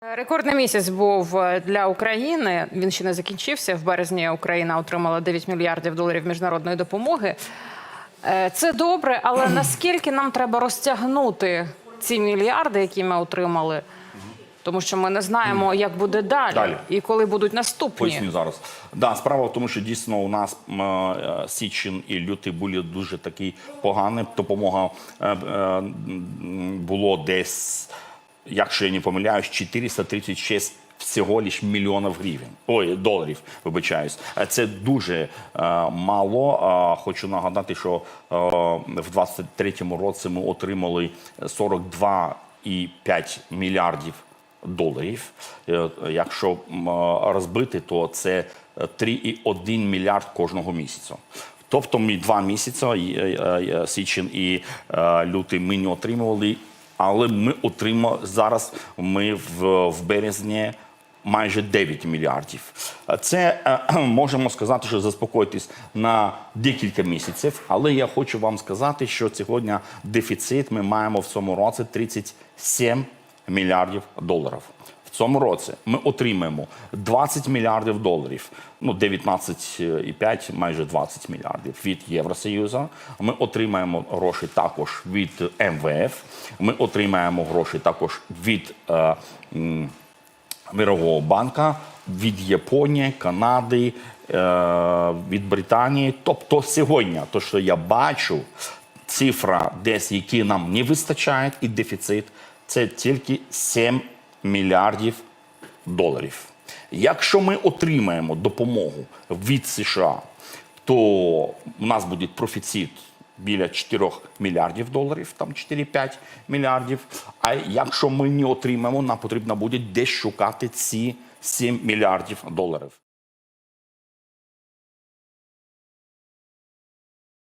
Рекордний місяць був е, для України. Він ще не закінчився. В березні Україна отримала 9 мільярдів доларів міжнародної допомоги. Е, Це добре, але наскільки нам треба розтягнути ці мільярди, які ми отримали? Тому що ми не знаємо, як буде далі, Далі. і коли будуть наступні. Поясню зараз. Да, справа в тому, що дійсно у нас е, січень і лютий були дуже такі погані. Допомога е, е, було десь, якщо я не помиляюсь, 436 всього лиш мільйонів гривень. Ой, доларів, вибачаюсь. Е, Це дуже е, мало. Е, хочу нагадати, що е, в 23-му році ми отримали 42,5 мільярдів доларів. Е, Якщо е, розбити, то це е, 3,1 мільярд кожного місяця. Тобто ми два місяці, і, е, е, січень і е, лютий, ми не отримували, але ми отримали зараз. Ми в, в березні. Майже 9 мільярдів. Це е, можемо сказати, що заспокойтесь на декілька місяців. Але я хочу вам сказати, що сьогодні дефіцит ми маємо в цьому році 37 мільярдів доларів. Цьому році ми отримаємо 20 мільярдів доларів, ну 19,5, майже 20 мільярдів від Євросоюзу. Ми отримаємо гроші також від МВФ. Ми отримаємо гроші також від е, Мирового банка, від Японії, Канади, е, від Британії. Тобто сьогодні, то що я бачу, цифра, десь які нам не вистачає, і дефіцит, це тільки 7 мільярдів доларів. Якщо ми отримаємо допомогу від США, то у нас буде профіцит біля 4 мільярдів доларів, там 4-5 мільярдів. А якщо ми не отримаємо, нам потрібно буде десь шукати ці 7 мільярдів доларів.